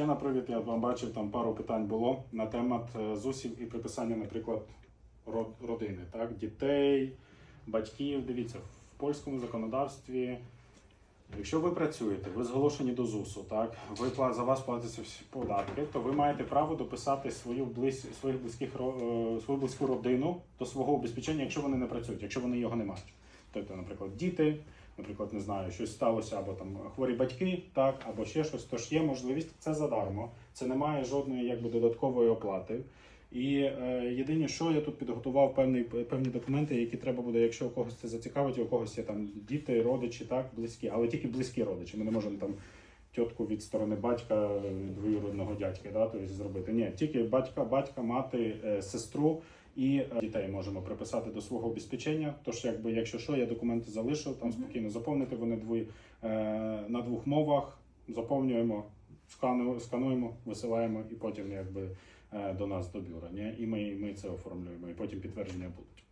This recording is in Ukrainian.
Ще, наприклад, я вам бачив, там пару питань було на темат е, ЗУСів і приписання, наприклад, родини, так? дітей, батьків. Дивіться, в польському законодавстві, якщо ви працюєте, ви зголошені до ЗУСу, так? Ви за вас платяться всі податки, то ви маєте право дописати свою близь, своїх близьких е, свою близьку родину до свого обезпечення, якщо вони не працюють, якщо вони його не мають. Тобто, наприклад, діти, наприклад, не знаю, щось сталося, або там хворі батьки, так, або ще щось. Тож є можливість, це задармо, це не має жодної якби додаткової оплати. І е, єдине, що я тут підготував певні, певні документи, які треба буде, якщо у когось це зацікавить, у когось є там діти, родичі, так, близькі, але тільки близькі родичі. Ми не можемо там тітку від сторони батька, е, двоюродного дядька, да, тобто зробити. Ні, тільки батька, батька, мати, е, сестру і е, дітей можемо приписати до свого обезпечення. Тож, якби, якщо що, я документи залишив, там спокійно заповнити. Вони дві, е, на двох мовах заповнюємо, скану, скануємо, висилаємо і потім якби до нас до бюро. Ні? І ми, ми це оформлюємо, і потім підтвердження будуть.